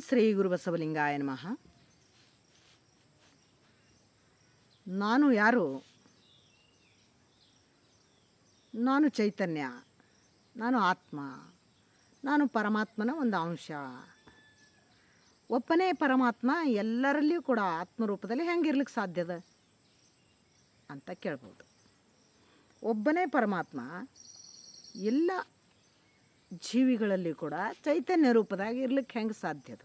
ಶ್ರೀ ಗುರು ಬಸವಲಿಂಗಾಯ ನಮಃ. ನಾನು ಯಾರು? ನಾನು ಚೈತನ್ಯ. ನಾನು ಆತ್ಮ. ನಾನು ಪರಮಾತ್ಮನ ಒಂದು ಅಂಶ. ಒಪ್ಪನೇ ಪರಮಾತ್ಮ ಎಲ್ಲರಲ್ಲಿಯೂ ಕೂಡ ಆತ್ಮರೂಪದಲ್ಲಿ ಹೆಂಗಿರ್ಲಿಕ್ಕೆ ಸಾಧ್ಯದ ಅಂತ ಕೇಳ್ಬೋದು. ಒಬ್ಬನೇ ಪರಮಾತ್ಮ ಎಲ್ಲ ಜೀವಿಗಳಲ್ಲಿ ಕೂಡ ಚೈತನ್ಯ ರೂಪದಾಗ ಇರ್ಲಿಕ್ಕೆ ಹೆಂಗೆ ಸಾಧ್ಯದ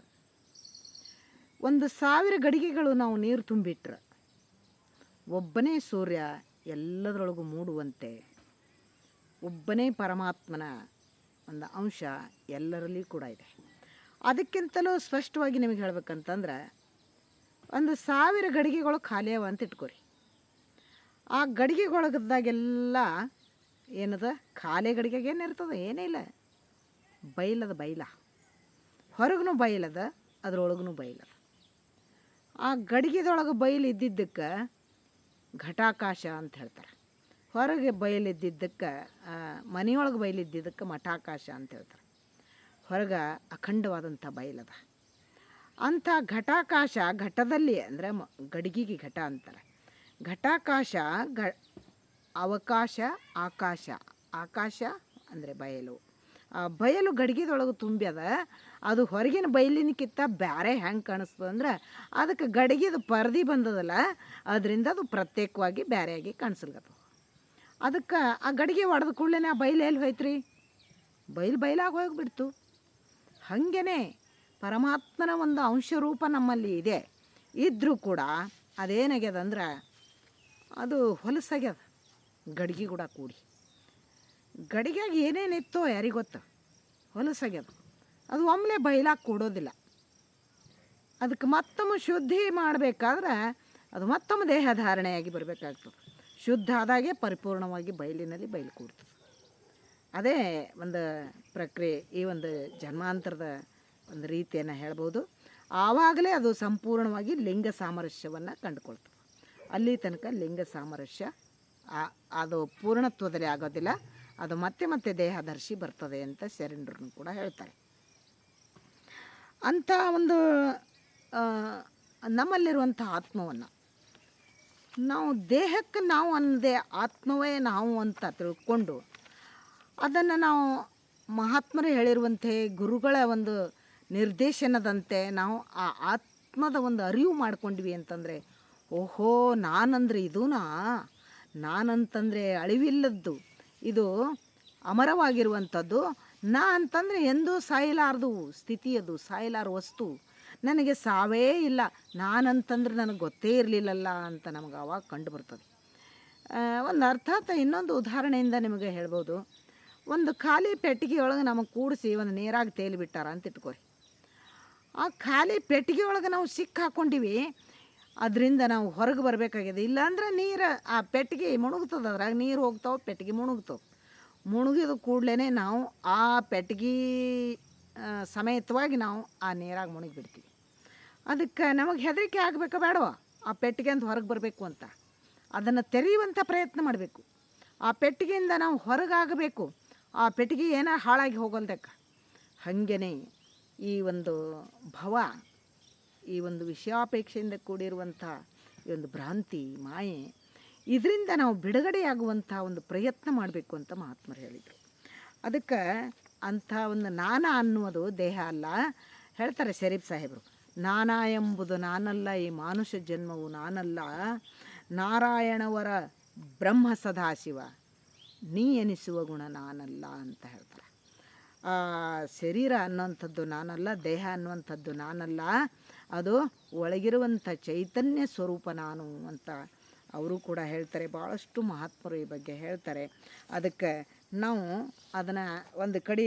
ಒಂದು ಸಾವಿರ ಗಡಿಗೆಗಳು ನಾವು ನೀರು ತುಂಬಿಟ್ರೆ, ಒಬ್ಬನೇ ಸೂರ್ಯ ಎಲ್ಲದರೊಳಗೂ ಮೂಡುವಂತೆ, ಒಬ್ಬನೇ ಪರಮಾತ್ಮನ ಒಂದು ಅಂಶ ಎಲ್ಲರಲ್ಲಿ ಕೂಡ ಇದೆ. ಅದಕ್ಕಿಂತಲೂ ಸ್ಪಷ್ಟವಾಗಿ ನಿಮಗೆ ಹೇಳ್ಬೇಕಂತಂದ್ರೆ, ಒಂದು ಸಾವಿರ ಗಡಿಗೆಗಳು ಖಾಲಿ ಅವ ಅಂತ ಇಟ್ಕೊರಿ. ಆ ಗಡಿಗೆಗೊಳಗದಾಗೆಲ್ಲ ಏನದ? ಖಾಲಿ ಗಡಿಗೆಗೆ ಏನಿರ್ತದೆ ಏನೇ ಇಲ್ಲ ಬೈಲದ ಬೈಲ. ಹೊರಗೂ ಬೈಲದ ಅದ್ರೊಳಗೂ ಬೈಲದ. ಆ ಗಡಿಗೆದೊಳಗೆ ಬಯಲು ಇದ್ದಿದ್ದಕ್ಕೆ ಘಟಾಕಾಶ ಅಂತ ಹೇಳ್ತಾರೆ. ಹೊರಗೆ ಬಯಲಿದ್ದಿದ್ದಕ್ಕೆ ಮನೆಯೊಳಗೆ ಬಯಲಿದ್ದಿದ್ದಕ್ಕೆ ಮಠಾಕಾಶ ಅಂತ ಹೇಳ್ತಾರೆ. ಹೊರಗೆ ಅಖಂಡವಾದಂಥ ಬಯಲದ ಅಂಥ ಘಟಾಕಾಶ ಘಟದಲ್ಲಿ ಅಂದರೆ ಮ, ಗಡಿಗೆಗೆ ಘಟ ಅಂತಾರೆ. ಘಟಾಕಾಶ ಘ, ಅವಕಾಶ, ಆಕಾಶ. ಆಕಾಶ ಅಂದರೆ ಬಯಲು. ಬಯಲು ಗಡಿಗೆದೊಳಗೆ ತುಂಬ್ಯದ, ಅದು ಹೊರಗಿನ ಬಯಲಿನಕ್ಕಿಂತ ಬೇರೆ ಹೆಂಗೆ ಕಾಣಿಸ್ತದೆ ಅಂದ್ರೆ ಅದಕ್ಕೆ ಗಡಿಗೆದು ಪರದಿ ಬಂದದಲ್ಲ, ಅದರಿಂದ ಅದು ಪ್ರತ್ಯೇಕವಾಗಿ ಬ್ಯಾರೆಯಾಗಿ ಕಾಣಿಸ್ಲಿಕ್ಕದು ಅದಕ್ಕೆ ಆ ಗಡಿಗೆ ಒಡೆದ ಕೂಡಲೇ ಆ ಬಯಲು ಎಲ್ಲಿ ಹೋಯ್ತ್ರಿ? ಬಯಲು ಬಯಲಾಗಿ ಹೋಗಿಬಿಡ್ತು. ಹಾಗೇ ಪರಮಾತ್ಮನ ಒಂದು ಅಂಶರೂಪ ನಮ್ಮಲ್ಲಿ ಇದೆ. ಇದ್ದರೂ ಕೂಡ ಅದೇನಾಗ್ಯದ ಅಂದ್ರೆ ಅದು ಹೊಲಸಾಗ್ಯದ, ಗಡಿಗೆ ಕೂಡ ಕೂಡಿ. ಗಡಿಗೆಗೆ ಏನೇನಿತ್ತೋ ಯಾರಿಗೆ ಗೊತ್ತು? ಹೊಲಸಾಗ್ಯದ. ಅದು ಒಮ್ಮೆ ಬಯಲಾಗಿ ಕೊಡೋದಿಲ್ಲ. ಅದಕ್ಕೆ ಮತ್ತೊಮ್ಮೆ ಶುದ್ಧಿ ಮಾಡಬೇಕಾದ್ರೆ ಅದು ಮತ್ತೊಮ್ಮೆ ದೇಹ ಧಾರಣೆಯಾಗಿ ಬರಬೇಕಾಗ್ತದೆ. ಶುದ್ಧ ಆದಾಗೆ ಪರಿಪೂರ್ಣವಾಗಿ ಬಯಲಿನಲ್ಲಿ ಬಯಲು ಕೂಡ್ತದೆ. ಅದೇ ಒಂದು ಪ್ರಕ್ರಿಯೆ, ಈ ಒಂದು ಜನ್ಮಾಂತರದ ಒಂದು ರೀತಿಯನ್ನು ಹೇಳ್ಬೋದು. ಆವಾಗಲೇ ಅದು ಸಂಪೂರ್ಣವಾಗಿ ಲಿಂಗ ಸಾಮರಸ್ಯವನ್ನು ಕಂಡುಕೊಳ್ತದೆ. ಅಲ್ಲಿ ತನಕ ಲಿಂಗ ಸಾಮರಸ್ಯ ಅದು ಪೂರ್ಣತ್ವದಲ್ಲಿ ಆಗೋದಿಲ್ಲ. ಅದು ಮತ್ತೆ ಮತ್ತೆ ದೇಹದರ್ಶಿ ಬರ್ತದೆ ಅಂತ ಶರಣರು ಕೂಡ ಹೇಳ್ತಾರೆ. ಅಂಥ ಒಂದು ನಮ್ಮಲ್ಲಿರುವಂಥ ಆತ್ಮವನ್ನು ನಾವು ದೇಹಕ್ಕೆ ನಾವು ಅನ್ನದೇ ಆತ್ಮವೇ ನಾವು ಅಂತ ತಿಳ್ಕೊಂಡು ಅದನ್ನು ನಾವು ಮಹಾತ್ಮರು ಹೇಳಿರುವಂತೆ ಗುರುಗಳ ಒಂದು ನಿರ್ದೇಶನದಂತೆ ನಾವು ಆ ಆತ್ಮದ ಒಂದು ಅರಿವು ಮಾಡ್ಕೊಂಡ್ವಿ ಅಂತಂದರೆ, ಓಹೋ, ನಾನಂದರೆ ಇದೂನಾ? ನಾನಂತಂದರೆ ಅಳಿವಿಲ್ಲದ್ದು. ಇದು ಅಮರವಾಗಿರುವಂಥದ್ದು. ನಾ ಅಂತಂದರೆ ಎಂದೂ ಸಾಯಲಾರದು ಸ್ಥಿತಿ ಅದು ಸಾಯಲಾರ ವಸ್ತು. ನನಗೆ ಸಾವೇ ಇಲ್ಲ. ನಾನಂತಂದ್ರೆ ನನಗೆ ಗೊತ್ತೇ ಇರಲಿಲ್ಲಲ್ಲ ಅಂತ ನಮಗೆ ಅವಾಗ ಕಂಡು ಬರ್ತದೆ. ಒಂದು ಅರ್ಥಾತ ಇನ್ನೊಂದು ಉದಾಹರಣೆಯಿಂದ ನಿಮಗೆ ಹೇಳ್ಬೋದು. ಒಂದು ಖಾಲಿ ಪೆಟ್ಟಿಗೆ ಒಳಗೆ ನಮಗೆ ಕೂಡಿಸಿ ಒಂದು ನೀರಾಗಿ ತೇಲಿ ಬಿಟ್ಟಾರ ಅಂತ ಇಟ್ಕೋರಿ. ಆ ಖಾಲಿ ಪೆಟ್ಟಿಗೆ ಒಳಗೆ ನಾವು ಸಿಕ್ಕ ಹಾಕ್ಕೊಂಡಿವಿ ಅದರಿಂದ ನಾವು ಹೊರಗೆ ಬರಬೇಕಾಗಿದೆ. ಇಲ್ಲಾಂದ್ರೆ ನೀರು ಆ ಪೆಟ್ಟಿಗೆ ಮುಣುಗ್ತದೆ, ಅದ್ರಾಗ ನೀರು ಹೋಗ್ತಾವೆ, ಪೆಟ್ಟಿಗೆ ಮುಣುಗ್ತವೆ. ಮುಣುಗಿದ ಕೂಡಲೇ ನಾವು ಆ ಪೆಟ್ಟಿಗೆ ಸಮೇತವಾಗಿ ನಾವು ಆ ನೀರಾಗ ಮುಣುಗಿಬಿಡ್ತೀವಿ. ಅದಕ್ಕೆ ನಮಗೆ ಹೆದರಿಕೆ ಆಗಬೇಕಾ ಬೇಡವಾ? ಆ ಪೆಟ್ಟಿಗೆ ಅಂತ ಹೊರಗೆ ಬರಬೇಕು ಅಂತ. ಅದನ್ನು ತೆರೆಯುವಂಥ ಪ್ರಯತ್ನ ಮಾಡಬೇಕು. ಆ ಪೆಟ್ಟಿಗೆಯಿಂದ ನಾವು ಹೊರಗಾಗಬೇಕು. ಆ ಪೆಟ್ಟಿಗೆ ಏನೋ ಹಾಳಾಗಿ ಹೋಗಲ್ದಕ್ಕ? ಹಾಗೆಯೇ ಈ ಒಂದು ಭವ ಈ ಒಂದು ವಿಷಯಾಪೇಕ್ಷೆಯಿಂದ ಕೂಡಿರುವಂಥ ಈ ಒಂದು ಭ್ರಾಂತಿ, ಮಾಯೆ, ಇದರಿಂದ ನಾವು ಬಿಡುಗಡೆಯಾಗುವಂಥ ಒಂದು ಪ್ರಯತ್ನ ಮಾಡಬೇಕು ಅಂತ ಮಹಾತ್ಮರು ಹೇಳಿದರು. ಅದಕ್ಕೆ ಅಂಥ ಒಂದು ನಾನ ಅನ್ನುವುದು ದೇಹ ಅಲ್ಲ. ಹೇಳ್ತಾರೆ ಶರೀಫ್ ಸಾಹೇಬರು, ನಾನಾ ಎಂಬುದು ನಾನಲ್ಲ, ಈ ಮಾನುಷ ಜನ್ಮವು ನಾನಲ್ಲ. ನಾರಾಯಣವರ ಬ್ರಹ್ಮ ಸದಾಶಿವ, ನೀ ಎನಿಸುವ ಗುಣ ನಾನಲ್ಲ ಅಂತ ಹೇಳ್ತಾರೆ. ಶರೀರ ಅನ್ನುವಂಥದ್ದು ನಾನಲ್ಲ, ದೇಹ ಅನ್ನುವಂಥದ್ದು ನಾನಲ್ಲ. ಅದು ಒಳಗಿರುವಂಥ ಚೈತನ್ಯ ಸ್ವರೂಪ ನಾನು ಅಂತ ಅವರು ಕೂಡ ಹೇಳ್ತಾರೆ. ಭಾಳಷ್ಟು ಮಹಾತ್ಮರು ಈ ಬಗ್ಗೆ ಹೇಳ್ತಾರೆ. ಅದಕ್ಕೆ ನಾವು ಅದನ್ನು ಒಂದು ಕಡೆ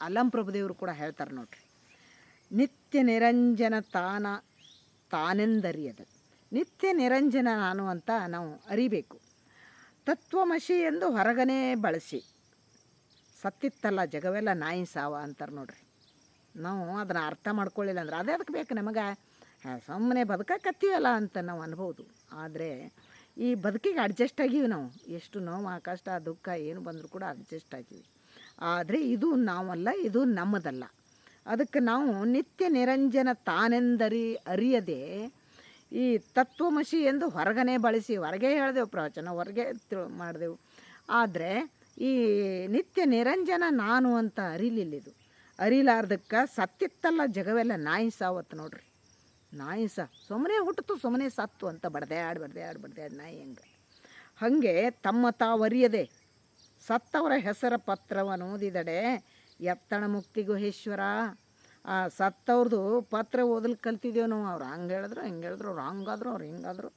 ಅಲ್ಲಂ ಪ್ರಭುದೇವರು ಕೂಡ ಹೇಳ್ತಾರೆ ನೋಡ್ರಿ. ನಿತ್ಯ ನಿರಂಜನ ತಾನ ತಾನೆಂದರಿಯದು. ನಿತ್ಯ ನಿರಂಜನ ನಾನು ಅಂತ ನಾವು ಅರಿಬೇಕು. ತತ್ವಮಶಿ ಎಂದು ಹೊರಗನೇ ಬಳಸಿ. ಸತ್ತಿತ್ತಲ್ಲ, ಜಗವೆಲ್ಲ ನಾಯಿ ಸಾವ ಅಂತಾರೆ ನೋಡ್ರಿ. ನಾವು ಅದನ್ನು ಅರ್ಥ ಮಾಡ್ಕೊಳ್ಳಿಲ್ಲ ಅಂದ್ರೆ ಅದೇ ಅದಕ್ಕೆ ಬೇಕು ನಮಗೆ. ಸುಮ್ಮನೆ ಬದುಕಕ್ಕತ್ತೀವಲ್ಲ ಅಂತ ನಾವು ಅನ್ಬೋದು. ಆದರೆ ಈ ಬದುಕಿಗೆ ಅಡ್ಜಸ್ಟ್ ಆಗೀವಿ ನಾವು. ಎಷ್ಟು ನೋವು, ಕಷ್ಟ, ದುಃಖ, ಏನು ಬಂದರೂ ಕೂಡ ಅಡ್ಜಸ್ಟ್ ಆಗೀವಿ. ಆದರೆ ಇದು ನಾವಲ್ಲ, ಇದು ನಮ್ಮದಲ್ಲ. ಅದಕ್ಕೆ ನಾವು ನಿತ್ಯ ನಿರಂಜನ ತಾನೆಂದರಿ ಅರಿಯದೆ ಈ ತತ್ವಮಶಿ ಎಂದು ಹೊರಗನೆ ಬಳಸಿ, ಹೊರಗೆ ಹೇಳಿದೆವು, ಪ್ರವಚನ ಹೊರಗೆ ತಿಳ್ ಮಾಡಿದೆವು. ಆದರೆ ಈ ನಿತ್ಯ ನಿರಂಜನ ನಾನು ಅಂತ ಅರಿಲಿಲ್ಲಿದು. ಅರಿಲಾರ್ದಕ್ಕೆ ಸತ್ತಿತ್ತಲ್ಲ ಜಗವೆಲ್ಲ ನಾಯಿ ಅವತ್ತು ನೋಡ್ರಿ. ನಾಯಿ ಸಹ ಸುಮ್ಮನೆ ಹುಟ್ಟಿತು ಸುಮ್ಮನೆ ಸತ್ತು ಅಂತ ಬಡದೆ ಆಡ್ ಬಡದೆ ಆಡ್ ಬಡದೆ ಆಡ್ ನಾಯಿ ಹಂಗೆ. ಹಾಗೆ ತಮ್ಮ ತಾವರಿಯದೆ ಸತ್ತವರ ಹೆಸರ ಪತ್ರವನ್ನು ಓದಿದಡೆ ಎತ್ತಣ ಮುಕ್ತಿ ಗುಹೇಶ್ವರ ಆ ಸತ್ತವ್ರದ್ದು ಪತ್ರ ಓದಲು ಕಲ್ತಿದ್ದೇವೆ ನಾವು, ಅವ್ರು ಹಂಗೆ ಹೇಳಿದ್ರು, ಹಿಂಗೆ ಹೇಳಿದ್ರು, ಅವ್ರು ಹಂಗಾದ್ರು, ಅವ್ರು ಹಿಂಗಾದ್ರು.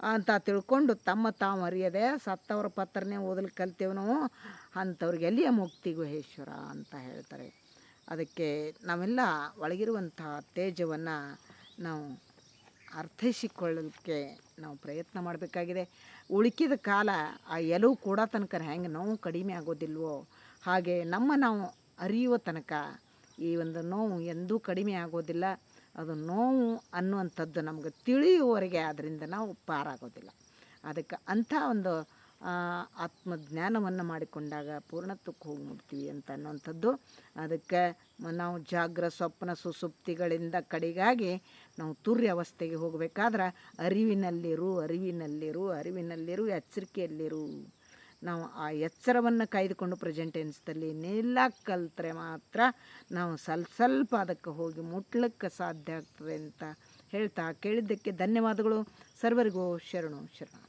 ಅಂತ ತಿಳ್ಕೊಂಡು ತಮ್ಮ ತಾವು ಅರಿಯದೆ ಸತ್ತವರ ಪತ್ರನೇ ಓದಲು ಕಲ್ತೇವೆ ನಾವು. ಅಂಥವ್ರಿಗೆ ಎಲ್ಲಿಯ ಮುಕ್ತಿ ಗುಹೇಶ್ವರ ಅಂತ ಹೇಳ್ತಾರೆ. ಅದಕ್ಕೆ ನಾವೆಲ್ಲ ಒಳಗಿರುವಂಥ ತೇಜವನ್ನು ನಾವು ಅರ್ಥೈಸಿಕೊಳ್ಳಲಿಕ್ಕೆ ನಾವು ಪ್ರಯತ್ನ ಮಾಡಬೇಕಾಗಿದೆ. ಉಳುಕಿದ ಕಾಲ ಆ ಎಲುವು ಕೂಡ ತನಕ ಹೆಂಗೆ ನೋವು ಕಡಿಮೆ ಆಗೋದಿಲ್ವೋ, ಹಾಗೆ ನಮ್ಮ ನಾವು ಅರಿಯುವ ತನಕ ಈ ಒಂದು ನೋವು ಎಂದೂ ಕಡಿಮೆ ಆಗೋದಿಲ್ಲ. ಅದು ನೋವು ಅನ್ನುವಂಥದ್ದು ನಮ್ಗೆ ತಿಳಿಯುವವರೆಗೆ ಅದರಿಂದ ನಾವು ಪಾರಾಗೋದಿಲ್ಲ. ಅದಕ್ಕೆ ಅಂಥ ಒಂದು ಆತ್ಮಜ್ಞಾನವನ್ನು ಮಾಡಿಕೊಂಡಾಗ ಪೂರ್ಣತ್ವಕ್ಕೆ ಹೋಗಿ ಮುಟ್ತೀವಿ ಅಂತ ಅನ್ನುವಂಥದ್ದು. ಅದಕ್ಕೆ ನಾವು ಜಾಗ್ರ ಸ್ವಪ್ನ ಸುಸುಪ್ತಿಗಳಿಂದ ಕಡೆಗಾಗಿ ನಾವು ತುರ್ಯ ಅವಸ್ಥೆಗೆ ಹೋಗಬೇಕಾದ್ರೆ ಅರಿವಿನಲ್ಲಿರು ಅರಿವಿನಲ್ಲಿರು ಅರಿವಿನಲ್ಲಿರು, ಎಚ್ಚರಿಕೆಯಲ್ಲಿರು. ನಾವು ಆ ಎಚ್ಚರವನ್ನು ಕಾಯ್ದುಕೊಂಡು ಪ್ರೆಸೆಂಟೆನ್ಸ್ದಲ್ಲಿ ನಿಲ್ಲಕ್ಕೆ ಕಲ್ತರೆ ಮಾತ್ರ ನಾವು ಸ್ವಲ್ಪ ಸ್ವಲ್ಪ ಅದಕ್ಕೆ ಹೋಗಿ ಮುಟ್ಲಿಕ್ಕೆ ಸಾಧ್ಯ ಆಗ್ತದೆ ಅಂತ ಹೇಳ್ತಾ ಕೇಳಿದ್ದಕ್ಕೆ ಧನ್ಯವಾದಗಳು. ಸರ್ವರಿಗೂ ಶರಣು ಶರಣ